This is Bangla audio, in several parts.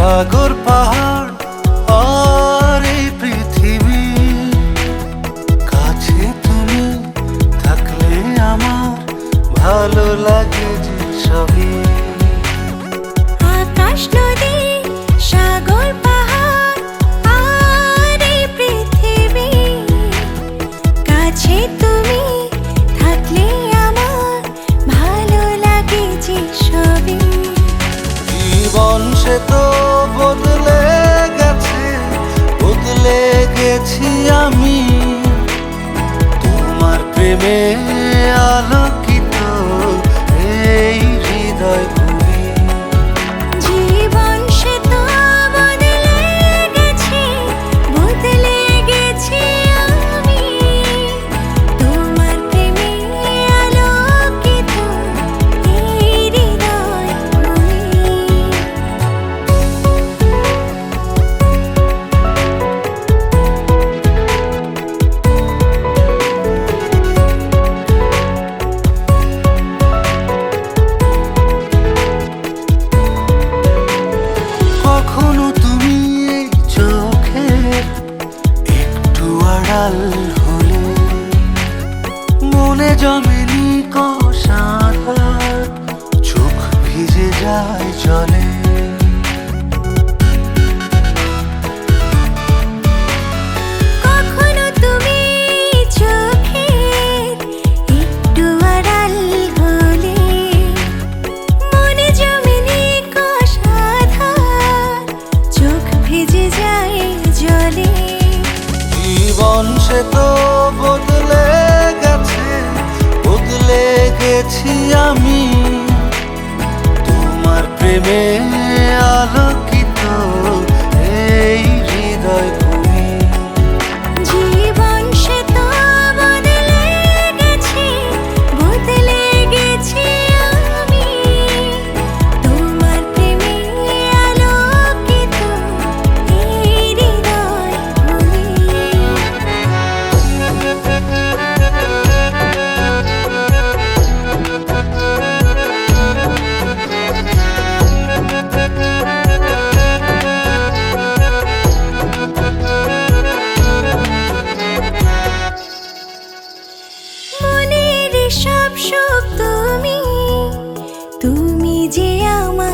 সাগর পাহাড় আর এই পৃথিবী। কাছে তুমি থাকলে আমার ভালো লাগে। গেছি আমি। তোমার প্রেমে আলোকিত আড়াল হলে মনে জমেনি কষা চোখ ভিজে যায় জলে। তোমার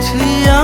আছি